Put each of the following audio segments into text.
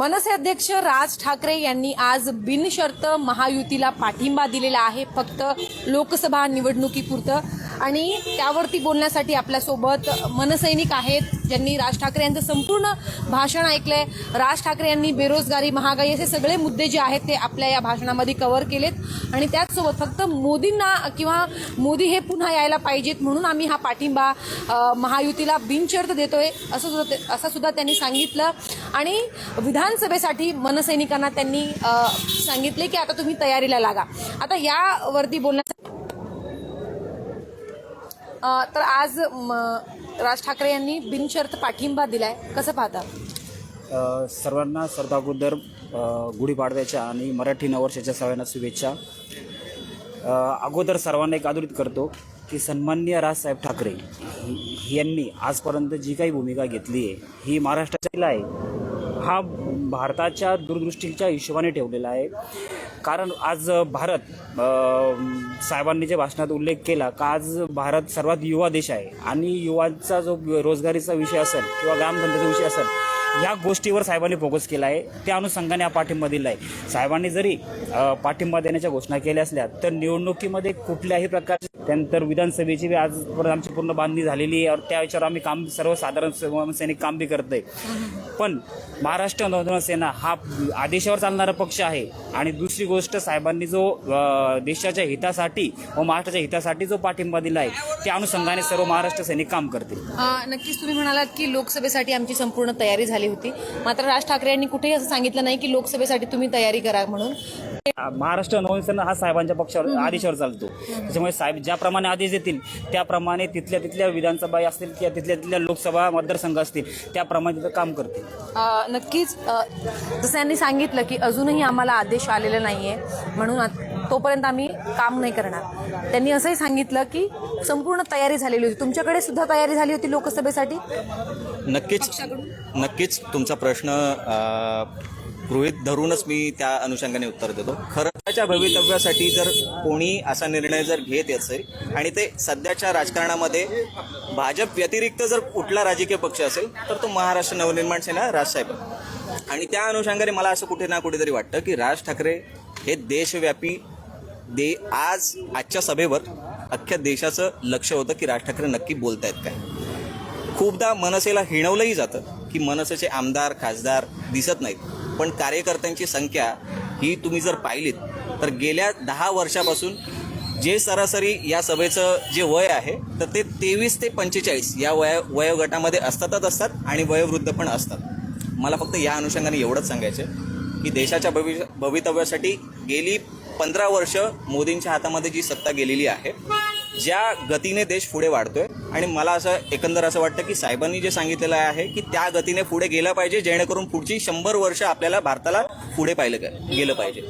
मनसे अध्यक्ष राज ठाकरे यांनी आज बिनशर्त महायुतीला पाठिंबा दिलेला आहे. फक्त लोकसभा निवडणुकीपुरतं. आणि त्यावरती बोलण्यासाठी आपल्यासोबत मनसैनिक आहेत ज्यांनी राज ठाकरे यांचं संपूर्ण भाषण ऐकलंय. राज ठाकरे यांनी बेरोजगारी महागाई असे सगळे मुद्दे जे आहेत ते आपल्या या भाषणामध्ये कव्हर केलेत. आणि त्याचसोबत फक्त मोदींना किंवा मोदी हे पुन्हा यायला पाहिजेत म्हणून आम्ही हा पाठिंबा महायुतीला बिनचर्त देतोय असं सुद्धा ते- असं सुद्धा त्यांनी सांगितलं. आणि विधानसभेसाठी मनसैनिकांना त्यांनी सांगितले की आता तुम्ही तयारीला लागा. आता यावरती बोलण्यासाठी तर आज म, राज ठाकरे यांनी बिनशर्त पाठिंबा दिलाय. कसं पाहता? सर्वांना सर्वात अगोदर गुढीपाडव्याच्या आणि मराठी नववर्षाच्या सर्वांना शुभेच्छा. अगोदर सर्वांना एक आदरित करतो की सन्माननीय राजसाहेब ठाकरे यांनी आजपर्यंत जी काही भूमिका घेतली आहे ही महाराष्ट्राच्या आहे. हा भारताच्या दूरदृष्टीच्या हिशोबाने ठेवलेला आहे. कारण आज भारत साहेबांनी जे भाषणात उल्लेख केला का आज भारत सर्वात युवा देश आहे आणि युवांचा जो रोजगारीचा विषय असेल किंवा ग्रामधंद्याचा विषय असेल ह्या गोष्टीवर साहेबांनी फोकस केला आहे. त्या अनुषंगाने हा पाठिंबा दिला आहे. साहेबांनी जरी पाठिंबा देण्याच्या घोषणा केल्या असल्या तर निवडणुकीमध्ये कुठल्याही प्रकारचे त्यानंतर विधानसभेची बी आजपर्यंत आमची पूर्ण बांधणी झालेली आहे. और त्या विचारावर आम्ही काम सर्वसाधारण सैनिक काम बी करत आहे. पण महाराष्ट्र नवनिर्माण सेना हा आदेशावर चालणारा पक्ष आहे. आणि दुसरी गोष्ट साहेबांनी जो देशाच्या हितासाठी व महाराष्ट्राच्या हितासाठी जो पाठिंबा दिला आहे त्या अनुषंगाने सर्व महाराष्ट्र सैनिक काम करतील. नक्कीच तुम्ही म्हणालात की लोकसभेसाठी आमची संपूर्ण तयारी झाली होती. मात्र राज ठाकरे यांनी कुठेही असं सांगितलं नाही की लोकसभेसाठी तुम्ही तयारी करा म्हणून. महाराष्ट्र नवनिर्माण सेना हा साहेबांच्या पक्षावर आदेशावर चालतो. त्याच्यामुळे साहेब ज्याप्रमाणे आदेश देतील त्याप्रमाणे तिथल्या तिथल्या विधानसभा असतील किंवा तिथल्या तिथल्या लोकसभा मतदारसंघ असतील त्याप्रमाणे तिथं काम करतील. नक्कीच जसं यांनी सांगितलं की अजूनही आम्हाला आदेश आलेला नाही आहे म्हणून तोपर्यंत आम्ही काम नाही करणार. त्यांनी असंही सांगितलं की संपूर्ण तयारी झालेली होती. तुमच्याकडे सुद्धा तयारी झाली होती लोकसभेसाठी? नक्कीच नक्कीच तुमचा प्रश्न गृहीत धरूनच मी त्या अनुषंगाने उत्तर देतो. खरंच्या भवितव्यासाठी जर कोणी असा निर्णय जर घेत असेल आणि ते सध्याच्या राजकारणामध्ये भाजप व्यतिरिक्त जर कुठला राजकीय पक्ष असेल तर तो महाराष्ट्र नवनिर्माण सेना राजसाहेब आणि त्या अनुषंगाने मला असं कुठे ना कुठेतरी वाटतं की राज ठाकरे हे देशव्यापी दे आज आजच्या सभेवर अख्ख्या देशाचं लक्ष होतं की राज ठाकरे नक्की बोलत आहेत काय. खूपदा मनसेला हिणवलंही जातं की मनसेचे आमदार खासदार दिसत नाहीत. पण कार्यकर्त्यांची संख्या ही तुम्ही जर पाहिलीत तर गेल्या दहा वर्षापासून जे सरासरी या सभेचं जे वय आहे तर ते तेवीस ते पंचेचाळीस या वय वयोगटामध्ये असतातच असतात आणि वयोवृद्ध पण असतात. मला फक्त या अनुषंगाने एवढंच सांगायचं आहे की देशाच्या भविष्य भवितव्यासाठी गेली पंधरा वर्ष मोदींच्या हातामध्ये जी सत्ता गेलेली आहे ज्या गतीने देश पुढे वाढतोय आणि मला असं एकंदर असं वाटतं की साहेबांनी जे सांगितलेलं आहे की त्या गतीने पुढे गेलं पाहिजे जेणेकरून पुढची शंभर वर्ष आपल्याला भारताला पुढे पाहिलं गेलं पाहिजे.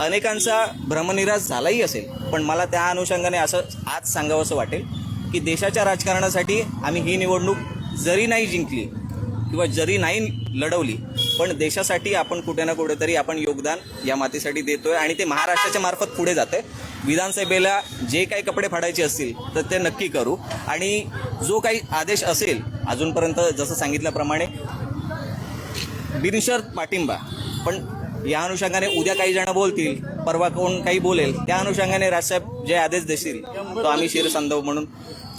अनेकांचा भ्रमनिराश झालाही असेल पण मला त्या अनुषंगाने असं आज सांगावंसं वाटेल की देशाच्या राजकारणासाठी आम्ही ही निवडणूक जरी नाही जिंकली किंवा जरी नाही लढवली पण देशासाठी आपण कुठे ना कुठेतरी आपण योगदान या मातीसाठी देतोय आणि ते महाराष्ट्राच्या मार्फत पुढे जाते विधानसभेला जे काही कपडे फाडायचे असतील तर ते नक्की करू. आणि जो काही आदेश असेल अजूनपर्यंत जसं सांगितल्याप्रमाणे बिनशर्त पाठिंबा पण या अनुषंगाने उद्या काही जण बोलतील परवा कोण काही बोलेल त्या अनुषंगाने राजसाहेब जे आदेश देतील तो आम्ही शिरसंदव म्हणून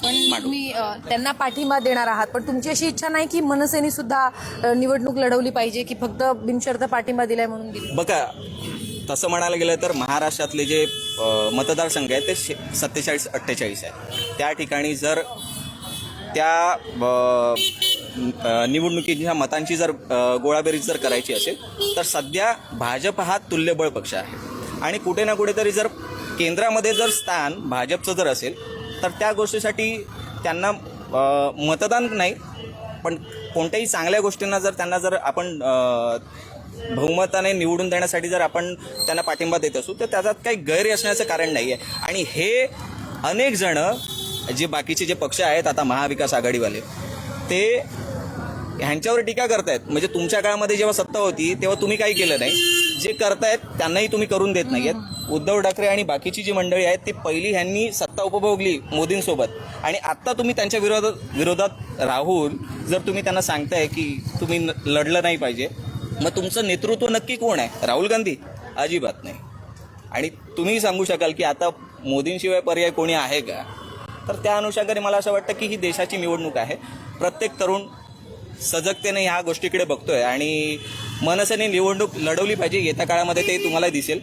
पण तुम्ही त्यांना पाठिंबा देणार आहात पण तुमची अशी इच्छा नाही की मनसेने सुद्धा निवडणूक लढवली पाहिजे की फक्त बिनशर्त पाठिंबा दिलाय म्हणून बघा तसं म्हणायला गेलं तर महाराष्ट्रातले जे मतदारसंघ आहेत ते सत्तेचाळीस अठ्ठेचाळीस आहे त्या ठिकाणी जर त्या निवडणुकीच्या मतांची जर गोळाबेरीज जर करायची असेल तर सध्या भाजप हा तुल्यबळ पक्ष आहे. आणि कुठे ना कुठेतरी जर केंद्रामध्ये जर स्थान भाजपचं जर असेल तर त्या गोष्टीसाठी त्यांना मतदान नाही पण कोणत्याही चांगल्या गोष्टींना जर त्यांना जर आपण बहुमताने निवडून देण्यासाठी जर आपण त्यांना पाठिंबा देत असू तर त्याच्यात काही गैर असण्याचं कारण नाही आहे आणि हे अनेक जण जे बाकीचे जे पक्ष आहेत आता महाविकास आघाडीवाले ते ह्यांच्यावर टीका करतायत. म्हणजे तुमच्या काळामध्ये जेव्हा सत्ता होती तेव्हा तुम्ही काही केलं नाही. जे करतायत त्यांनाही तुम्ही करून देत नाही आहेत उद्धव ठाकरे आणि बाकीची जी मंडळी आहेत ती पहिली ह्यांनी सत्ता उपभोगली मोदींसोबत. आणि आत्ता तुम्ही त्यांच्या विरोधात विरोधात राहून जर तुम्ही त्यांना सांगताय की तुम्ही न- लढलं नाही पाहिजे मग तुमचं नेतृत्व नक्की कोण आहे? राहुल गांधी? अजिबात नाही. आणि तुम्ही सांगू शकाल की आता मोदींशिवाय पर्याय कोणी आहे का? तर त्या अनुषंगाने मला असं वाटतं की ही देशाची निवडणूक आहे. प्रत्येक तरुण सजगतेने ह्या गोष्टीकडे बघतोय आणि मनसेने निवडणूक लढवली पाहिजे येत्या काळामध्ये ते तुम्हाला दिसेल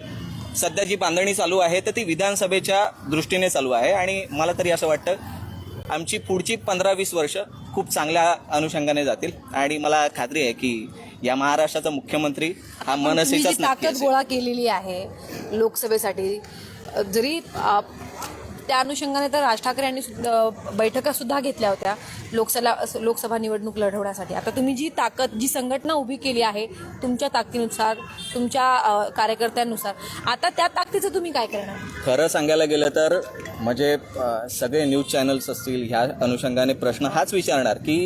सध्या जी बांधणी चालू आहे तर ती विधानसभेच्या दृष्टीने चालू आहे आणि मला तरी असं वाटतं आमची पुढची पंधरा वीस वर्ष खूप चांगल्या अनुषंगाने जातील आणि मला खात्री आहे की या महाराष्ट्राचा मुख्यमंत्री हा नक्की ताकद. गोळा केलेली आहे लोकसभेसाठी जरी त्या अनुषंगाने तर राज ठाकरे यांनी बैठकासुद्धा बैठका सुद्धा घेतल्या होत्या लोकसभा लोकसभा निवडणूक लढवण्यासाठी. आता तुम्ही जी ताकद जी संघटना उभी केली आहे तुमच्या ताकदीनुसार तुमच्या कार्यकर्त्यांनुसार आता त्या ताकदीचं तुम्ही काय करणार? खरं सांगायला गेलं तर म्हणजे सगळे न्यूज चॅनल्स असतील ह्या अनुषंगाने प्रश्न हाच विचारणार की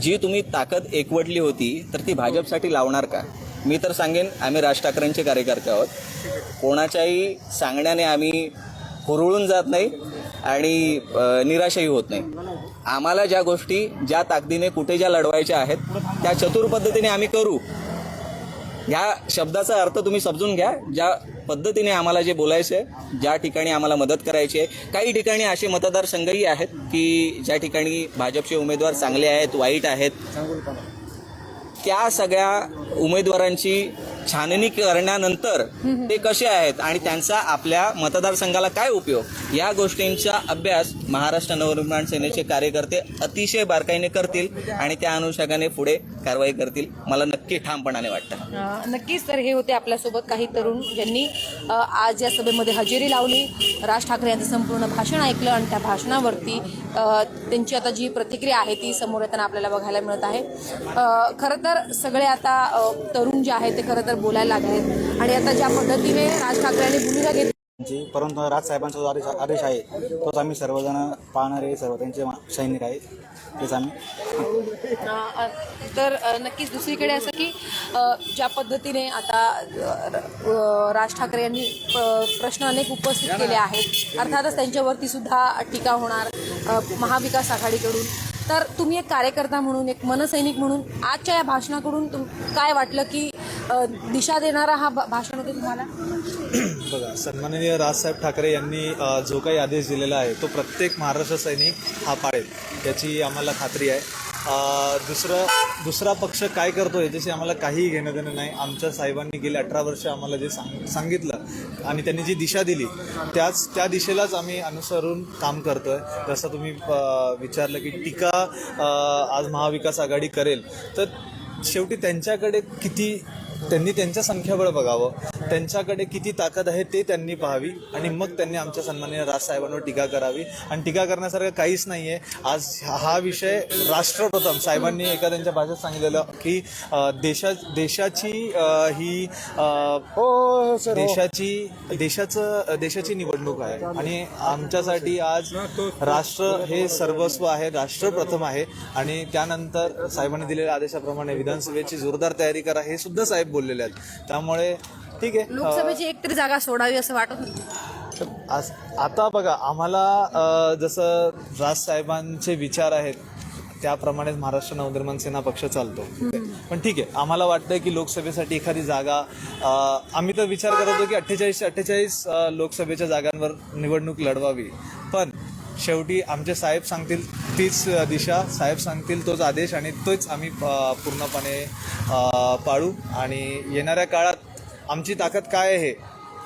जी तुम्ही ताकद एकवटली होती तर ती भाजपसाठी लावणार का? मी तर सांगेन आम्ही राज ठाकरेंचे कार्यकर्ते आहोत. कोणाच्याही सांगण्याने आम्ही हुरळून जात नाही आणि निराशाही निराशही होत नाही. आम्हाला ज्या गोष्टी ज्या ताकदीने कुठे ज्या लढवायच्या आहेत त्या चतुर पद्धतीने आम्ही करू. ह्या शब्दाचा अर्थ तुम्ही समजून घ्या. ज्या पद्धतीने आम्हाला जे बोलायचं आहे ज्या ठिकाणी आम्हाला मदत करायची आहे काही ठिकाणी असे मतदारसंघही आहेत की ज्या ठिकाणी भाजपचे उमेदवार चांगले आहेत वाईट आहेत. त्या सगळ्या उमेदवारांची छाननी करण्यानंतर ते कसे आहेत आणि त्यांचा आपल्या मतदारसंघाला काय उपयोग? या गोष्टींचा अभ्यास महाराष्ट्र नवनिर्माण सेनेचे कार्यकर्ते अतिशय बारकाईने करतील आणि त्या अनुषंगाने पुढे कारवाई करतील. मला नक्की ठामपणाने वाटतं. नक्कीच तर हे होते आपल्यासोबत काही तरुण ज्यांनी आज या सभेमध्ये हजेरी लावली. राज ठाकरे यांचं संपूर्ण भाषण ऐकलं आणि त्या भाषणावरती त्यांची आता जी प्रतिक्रिया आहे ती समोर येताना आपल्याला बघायला मिळत आहे. खरं तर सगळे आता तरुण जे आहेत ते खरं तर बोलायला लागले आहेत. आणि आता ज्या पद्धतीने राज ठाकरे यांनी भूमिका घेतली जी परंतु राजसाहेबांचा जो आदेश आदेश आहे तोच आम्ही सर्वजण पाहणारे सर्व त्यांचे सैनिक आहेत तेच आम्ही तर नक्कीच दुसरीकडे असं की ज्या पद्धतीने आता राज ठाकरे यांनी प- प्रश्न अनेक उपस्थित केले आहेत. अर्थातच त्यांच्यावरती सुद्धा टीका होणार महाविकास आघाडीकडून. तर तुम्ही एक कार्यकर्ता म्हणून एक मनसैनिक म्हणून आजच्या या भाषणाकडून तुम काय वाटलं की दिशा देणारा हा भाषण होतं तुम्हाला? बघा सन्माननीय राजसाहेब ठाकरे यांनी जो काही आदेश दिलेला आहे तो प्रत्येक महाराष्ट्र सैनिक हा पाळेल याची आम्हाला खात्री आहे. दुसरं दुसरा पक्ष काय करतो याच्याशी आम्हाला काहीही घेणं देणं नाही. आमच्या साहेबांनी गेली अठरा वर्ष आम्हाला जे सांग सांगितलं आणि त्यांनी जी दिशा दिली त्याच त्या दिशेलाच आम्ही अनुसरून काम करतो आहे जसं तुम्ही विचारलं की टीका आज महाविकास आघाडी करेल तर शेवटी त्यांच्याकडे किती त्यांनी त्यांचं संख्याबळ बघावं. त्यांच्याकडे किती ताकद आहे ते त्यांनी पाहावी आणि मग त्यांनी आमच्या सन्माननीय राजसाहेबांवर टीका करावी. आणि टीका करण्यासारखं काहीच नाही आहे आज हा विषय राष्ट्रप्रथम साहेबांनी एका त्यांच्या भाषेत सांगितलेलं की देशा देशाची अ, ही अ, देशाची देशाचं देशाची निवडणूक आहे. आणि आमच्यासाठी आज राष्ट्र हे सर्वस्व आहे राष्ट्र प्रथम आहे. आणि त्यानंतर साहेबांनी दिलेल्या आदेशाप्रमाणे विधानसभेची जोरदार तयारी करा हे सुद्धा साहेब बोललेले आहेत. त्यामुळे ठीक आहे लोकसभेची एक तरी जागा सोडावी असं वाटत आज आता बघा आम्हाला जसं राजसाहेबांचे विचार आहेत त्याप्रमाणेच महाराष्ट्र नवनिर्माण सेना पक्ष चालतो. पण ठीक आहे आम्हाला वाटतंय की लोकसभेसाठी एखादी जागा आम्ही तर विचार करत होतो की अठ्ठेचाळीस अठ्ठेचाळीस लोकसभेच्या जागांवर निवडणूक लढवावी. पण शेवटी आमचे साहेब सांगतील तीच दिशा. साहेब सांगतील तोच आदेश आणि तोच आम्ही पूर्णपणे पाळू. आणि येणाऱ्या काळात आमची ताकद काय आहे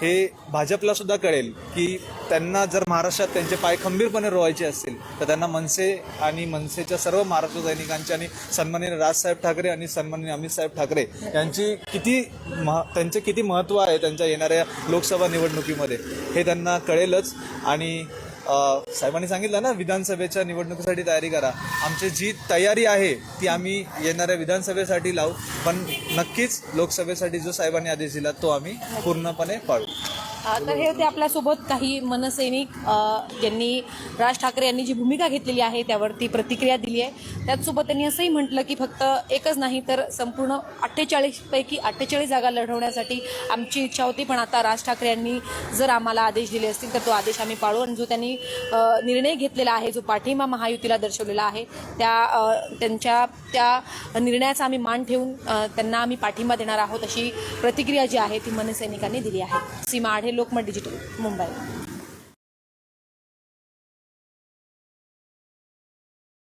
हे भाजपला सुद्धा कळेल की त्यांना जर महाराष्ट्रात त्यांचे पाय खंबीरपणे रोवायचे असतील तर त्यांना मनसे आणि मनसेच्या सर्व महाराष्ट्र सैनिकांचे आणि सन्माननीय राजसाहेब ठाकरे आणि सन्माननीय अमित साहेब ठाकरे यांची किती मह त्यांचे किती महत्त्व आहे त्यांच्या येणाऱ्या लोकसभा निवडणुकीमध्ये हे त्यांना कळेलच. आणि साहेबांनी सांगितलं ना विधानसभेच्या निवडणुकीसाठी तयारी करा. आमची जी तयारी आहे ती आम्ही येणाऱ्या विधानसभेसाठी लावू. पण नक्कीच लोकसभेसाठी जो साहेबांनी आदेश दिला तो आम्ही पूर्णपणे पाळू. तर हे होते आपल्यासोबत काही मनसैनिक ज्यांनी राज ठाकरे यांनी जी भूमिका घेतलेली आहे त्यावरती प्रतिक्रिया दिली आहे. त्याचसोबत त्यांनी असंही म्हटलं की फक्त एकच नाही तर संपूर्ण अठ्ठेचाळीसपैकी अठ्ठेचाळीस जागा लढवण्यासाठी आमची इच्छा होती पण आता राज ठाकरे यांनी जर आम्हाला आदेश दिले असतील तर तो आदेश आम्ही पाळू. आणि जो त्यांनी निर्णय घेतलेला आहे जो पाठिंबा महायुतीला दर्शवलेला आहे त्या त्यांच्या त्या निर्णयाचा आम्ही मान ठेवून त्यांना आम्ही पाठिंबा देणार आहोत अशी प्रतिक्रिया जी आहे ती मनसैनिकांनी दिली आहे. सीमा आढे आहे लोकमत डिजिटल मुंबई.